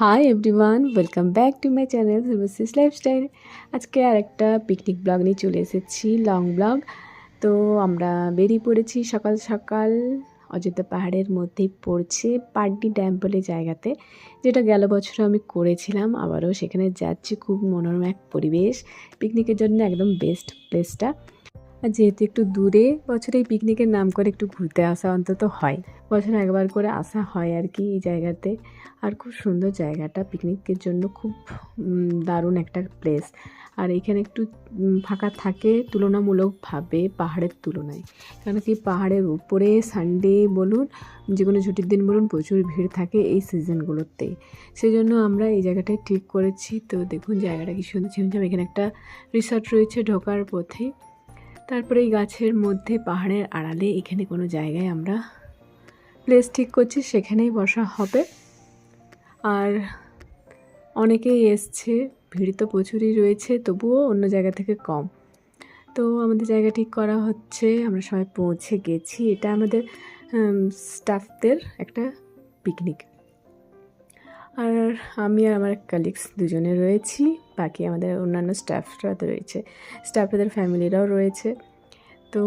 Hi everyone welcome back to my channel সিলভাসিস lifestyle আজকে আর একটা পিকনিক ব্লগ নিয়ে চলে এসেছি লং ব্লগ তো আমরা বেরিয়ে পড়েছি সকাল সকাল, অযোধ্যা পাহাড়ের মধ্যেই পড়ছে পাড্ডি ড্যাম বলে জায়গাতে, যেটা গেল বছর আমি করেছিলাম, আবারও সেখানে যাচ্ছি, খুব মনোরম এক পরিবেশ পিকনিকের জন্য একদম বেস্ট প্লেসটা আর যেহেতু একটু দূরে, বছরে এই পিকনিকের নাম করে একটু ঘুরতে আসা অন্তত হয়। বছরে একবার করে আসা হয় আর কি এই জায়গাতে। আর খুব সুন্দর জায়গাটা পিকনিকের জন্য খুব দারুণ একটা প্লেস আর এখানে একটু ফাঁকা থাকে তুলনামূলকভাবে পাহাড়ের তুলনায়। কারণ কি পাহাড়ের উপরে সানডে বলুন, যে কোনো ছুটির দিন বলুন, প্রচুর ভিড় থাকে এই সিজনগুলোতে সেই জন্য আমরা এই জায়গাটায় ঠিক করেছি। তো দেখুন জায়গাটা কি সুন্দর ছিমছাম এখানে একটা রিসর্ট রয়েছে ঢোকার পথে। তারপরে এই গাছের মধ্যে পাহাড়ের আড়ালে এখানে কোনো জায়গায় আমরা প্লেস ঠিক করছি, সেখানেই বসা হবে। আর অনেকেই এসছে, ভিড় তো প্রচুরই রয়েছে, তবুও অন্য জায়গা থেকে কম। তো আমাদের জায়গা ঠিক করা হচ্ছে, আমরা সবাই পৌঁছে গেছি। এটা আমাদের স্টাফদের একটা পিকনিক আর আমি আর আমার কালিগস দুজনে রয়েছি বাকি আমাদের অন্যান্য স্টাফরা তো রয়েছে। স্টাফদের ফ্যামিলিরাও রয়েছে। তো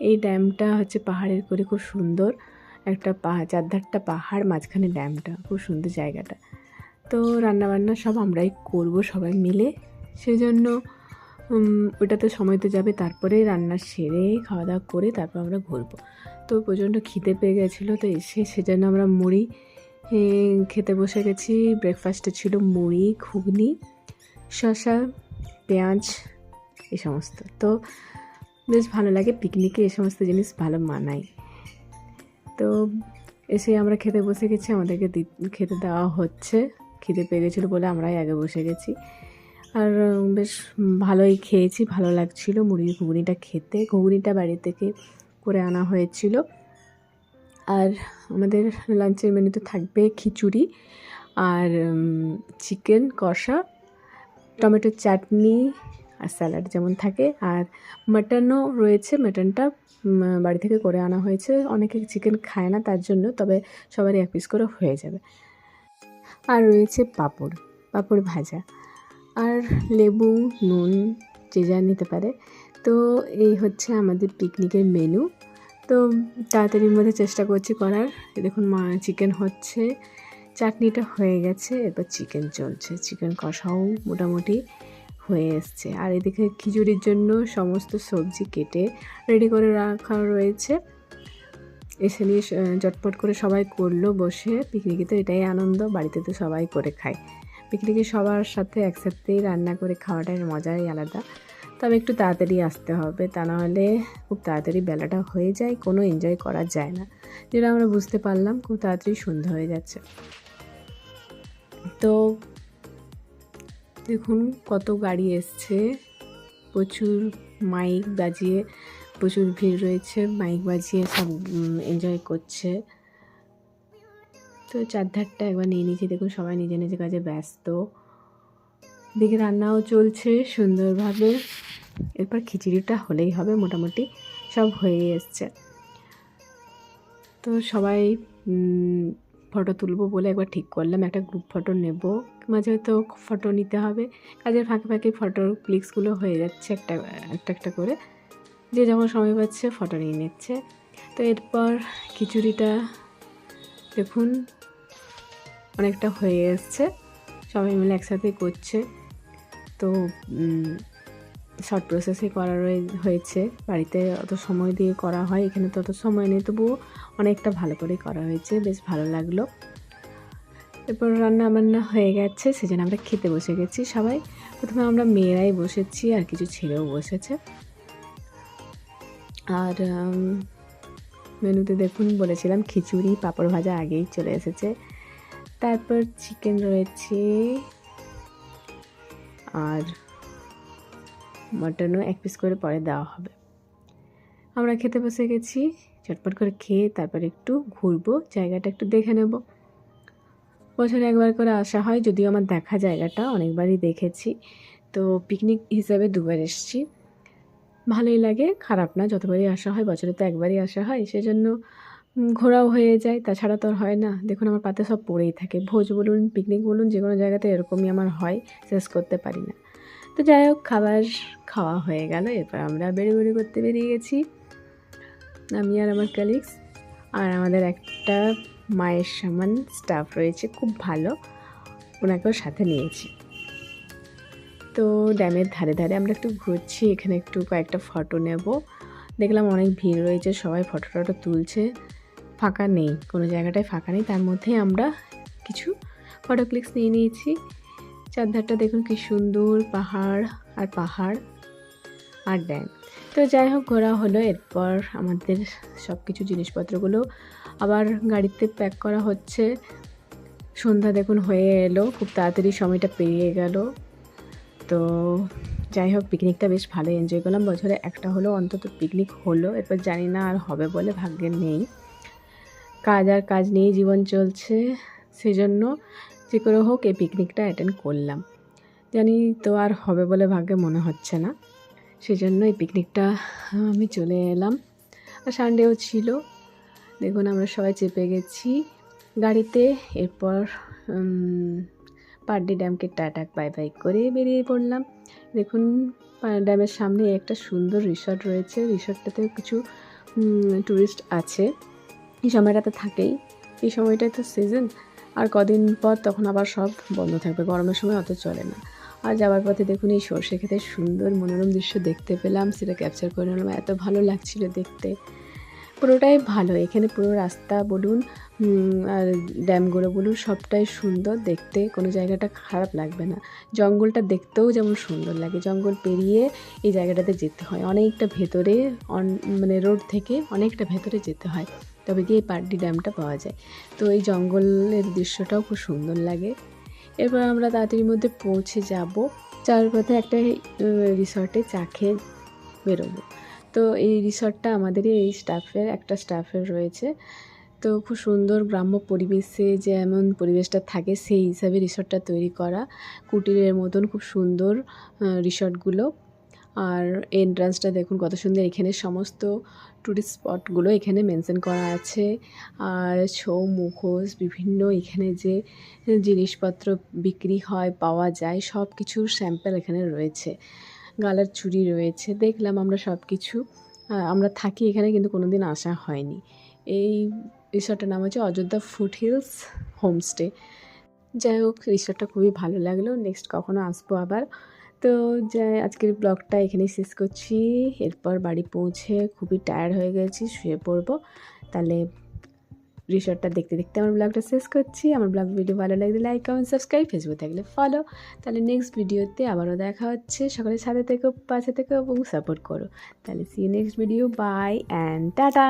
এই ড্যামটা হচ্ছে পাহাড়ের করে খুব সুন্দর। একটা পাহাড় চারধারটা পাহাড় মাঝখানে ড্যামটা খুব সুন্দর জায়গাটা। তো রান্নাবান্না সব আমরাই করব সবাই মিলে। সেই জন্য উম, ওটাতে সময় তো যাবে। তারপরে রান্না সেরে খাওয়া দাওয়া করে তারপর আমরা ঘুরবো। তো প্রচণ্ড খিদে পেয়ে গেছিল তো এসে সেজন্য আমরা মুড়ি খেতে বসে গেছি। ব্রেকফাস্টে ছিল মুড়ি, ঘুগনি, শসা, পেঁয়াজ এই সমস্ত। তো বেশ ভালো লাগে পিকনিকে এই সমস্ত জিনিস ভালো মানায়। তো এসে আমরা খেতে বসে গেছি, আমাদেরকে খেতে দেওয়া হচ্ছে। খিদে পেয়ে গেছিল বলে আমরাই আগে বসে গেছি। আর বেশ ভালোই খেয়েছি, ভালো লাগছিল মুড়ির ঘুগনিটা খেতে। ঘুগনিটা বাড়ি থেকে করে আনা হয়েছিল। আর আমাদের লাঞ্চের মেনুতে থাকবে খিচুড়ি আর চিকেন কষা টমেটোর চাটনি আর স্যালাড যেমন থাকে। আর মাটনও রয়েছে মাটনটা বাড়ি থেকে করে আনা হয়েছে। অনেকে চিকেন খায় না তার জন্য, তবে সবারই এক পিস করে হয়ে যাবে। আর রয়েছে পাঁপড় পাঁপড় ভাজা। আর লেবু, নুন, যে যা নিতে পারে। তো এই হচ্ছে আমাদের পিকনিকের মেনু তো তাড়াতাড়ির মধ্যে চেষ্টা করছি করার। দেখুন, মা চিকেন হচ্ছে। চাটনিটা হয়ে গেছে এরপর চিকেন চলছে। চিকেন কষাও মোটামুটি হয়ে এসছে। আর এদিকে খিচুড়ির জন্য সমস্ত সবজি কেটে রেডি করে রাখা রয়েছে। এসে নিয়ে চটপট করে সবাই করল বসে। পিকনিকে তো এটাই আনন্দ, বাড়িতে তো সবাই করে খায়। পিকনিকে সবার সাথে একসাথেই রান্না করে খাওয়াটার মজাই আলাদা। তবে একটু তাড়াতাড়ি আসতে হবে, তা নাহলে খুব তাড়াতাড়ি বেলাটা হয়ে যায়, কোনো এনজয় করা যায় না। যেটা আমরা বুঝতে পারলাম, খুব তাড়াতাড়ি সন্ধ্যা হয়ে যাচ্ছে। তো দেখুন কত গাড়ি এসছে, প্রচুর মাইক বাজিয়ে, প্রচুর ভিড় রয়েছে, মাইক বাজিয়ে সব এনজয় করছে। তো চারধারটা একবার নিয়ে নিয়েছি দেখুন সবাই নিজে নিজের কাজে ব্যস্ত। দেখে রান্নাও চলছে সুন্দরভাবে। এরপর খিচুড়িটা হলেই হবে, মোটামুটি সব হয়ে এসছে। তো সবাই ফটো তুলবো বলে একবার ঠিক করলাম, একটা গ্রুপ ফটো নেব। মাঝে হয়তো ফটো নিতে হবে। কাজের ফাঁকে ফাঁকে ফটোর ক্লিক্সগুলো হয়ে যাচ্ছে একটা একটা একটা করে। যে যখন সময় পাচ্ছে ফটো নিয়ে নিচ্ছে। তো এরপর খিচুড়িটা দেখুন, অনেকটা হয়ে এসছে। সবাই মিলে একসাথে করছে। তো শর্ট প্রসেসে করা হয়েছে। বাড়িতে অত সময় দিয়ে করা হয়, এখানে তো অত সময় নেই। তবুও অনেকটা ভালো করে করা হয়েছে, বেশ ভালো লাগল। এরপর রান্না বান্না হয়ে গেছে, সেজন্য আমরা খেতে বসে গেছি সবাই। প্রথমে আমরা মেয়েরাই বসেছি, আর কিছু ছেলেও বসেছে। আর মেনুতে দেখুন, বলেছিলাম খিচুড়ি, পাঁপড় ভাজা আগেই চলে এসেছে। তারপর চিকেন রয়েছে। আর মটনও এক পিস করে পরে দেওয়া হবে। আমরা খেতে বসে গেছি, চটপট করে খেয়ে তারপর একটু ঘুরবো, জায়গাটা একটু দেখে নেব। বছরে একবার করে আসা হয়, যদিও আমার দেখা জায়গাটা অনেকবারই দেখেছি। তো পিকনিক হিসাবে দুবার এসেছি। ভালোই লাগে, খারাপ না, যতবারই আসা হয়, বছরে তো একবারই আসা হয়, সেজন্য ঘোরাও হয়ে যায়। তাছাড়া তো আর হয় না। দেখুন, আমার পাতে সব পড়েই থাকে। ভোজ বলুন পিকনিক বলুন, যে কোনো জায়গাতে এরকমই আমার হয় শেষ করতে পারি না। তো যাই হোক, খাবার খাওয়া হয়ে গেল। এরপর আমরা বেড়ে বেড়ে করতে বেরিয়ে গেছি। আমি আর আমার কালিগস আর আমাদের একটা মায়ের সমান স্টাফ রয়েছে, খুব ভালো। ওনাকেও সাথে নিয়েছি। তো ড্যামের ধারে ধারে আমরা একটু ঘুরছি। এখানে একটু কয়েকটা ফটো নেব। দেখলাম অনেক ভিড় রয়েছে, সবাই ফটো টটো তুলছে। ফাঁকা নেই, কোনো জায়গাটায় ফাঁকা নেই। তার মধ্যে আমরা কিছু ফটো ক্লিকস নিয়ে নিয়েছি। চারধারটা দেখুন কি সুন্দর, পাহাড় আর পাহাড় আর ড্যাম। তো যাই হোক, ঘোরা হলো। এরপর আমাদের সব কিছু জিনিসপত্রগুলো আবার গাড়িতে প্যাক করা হচ্ছে। সন্ধ্যা দেখুন হয়ে এলো, খুব তাড়াতাড়ি সময়টা পেরিয়ে গেল। তো যাই হোক পিকনিকটা বেশ ভালো এনজয় করলাম। বছরে একটা হলো অন্তত পিকনিক হলো। এরপর জানি না আর হবে বলে ভাগ্যে নেই। কাজ আর কাজ নিয়েই জীবন চলছে, সেজন্য যে করে হোক এই পিকনিকটা অ্যাটেন্ড করলাম। জানি তো আর হবে বলে ভাগ্যে মনে হচ্ছে না, সেজন্য এই পিকনিকটা আমি চলে এলাম। আর সানডেও ছিল, দেখুন আমরা সবাই চেপে গেছি গাড়িতে, এরপর পার্ডি ড্যামকে টাটা, বাই বাই করে বেরিয়ে পড়লাম। দেখুন ড্যামের সামনে একটা সুন্দর রিসর্ট রয়েছে, রিসর্টটাতেও কিছু ট্যুরিস্ট আছে। এই সময়টা তো থাকেই। এই সময়টাই তো সিজন আর কদিন পর তখন আবার সব বন্ধ থাকবে, গরমের সময় অত চলে না। আর যাওয়ার পথে দেখুন এই সর্ষে খেতে সুন্দর মনোরম দৃশ্য দেখতে পেলাম, সেটা ক্যাপচার করে নিলাম। এত ভালো লাগছিল দেখতে। পুরোটাই ভালো। এখানে পুরো রাস্তা বলুন আর ড্যামগুলো বলুন, সবটাই সুন্দর দেখতে। কোনো জায়গাটা খারাপ লাগবে না। জঙ্গলটা দেখতেও যেমন সুন্দর লাগে। জঙ্গল পেরিয়ে এই জায়গাটাতে যেতে হয়। অনেকটা ভেতরে মানে রোড থেকে অনেকটা ভেতরে যেতে হয়। তবে গিয়ে এই পার্ডি ড্যামটা পাওয়া যায়। তো এই জঙ্গলের দৃশ্যটাও খুব সুন্দর লাগে। এরপর আমরা তাড়াতাড়ির মধ্যে পৌঁছে যাব। যাওয়ার পথে একটা রিসর্টে চা খেয়ে বেরোবো। তো এই রিসর্টটা আমাদেরই, এই স্টাফের, একটা স্টাফের রয়েছে। তো খুব সুন্দর গ্রাম্য পরিবেশে যেমন পরিবেশটা থাকে, সেই হিসাবে রিসর্টটা তৈরি করা। কুটিরের মতন খুব সুন্দর রিসর্টগুলো। আর এন্ট্রান্সটা দেখুন, কত সুন্দর। এখানে সমস্ত ট্যুরিস্ট স্পটগুলো এখানে মেনশন করা আছে। আর ছৌ, মুখোশ, বিভিন্ন এখানে যে জিনিসপত্র বিক্রি হয়, পাওয়া যায় সব কিছুর স্যাম্পল এখানে রয়েছে। গালার চুড়ি রয়েছে, দেখলাম আমরা সব কিছু আমরা থাকি এখানে কিন্তু কোনো দিন আসা হয়নি। এই রিসর্টের নাম হচ্ছে অযোধ্যা ফুট হিলস হোমস্টে। যাই হোক, রিসর্টটা খুবই ভালো লাগল। নেক্সট কখনো আসব আবার। তো যাই, আজকের ব্লগটা এখানেই শেষ করছি। এরপর বাড়ি পৌঁছে খুবই টায়ার্ড হয়ে গেছি, শুয়ে পড়ব। তাহলে রিসর্টটা দেখতে দেখতে আমার ব্লগটা শেষ করছি। আমার ব্লগ ভিডিও ভালো লাগলে লাইক কমেন্ট সাবস্ক্রাইব ফেসবুক থাকলে ফলো তাহলে নেক্সট ভিডিওতে আবারও দেখা হচ্ছে। সকালে সাথে থেকেও পাশে থেকেও এবং সাপোর্ট করো। তাহলে see next video bye and tata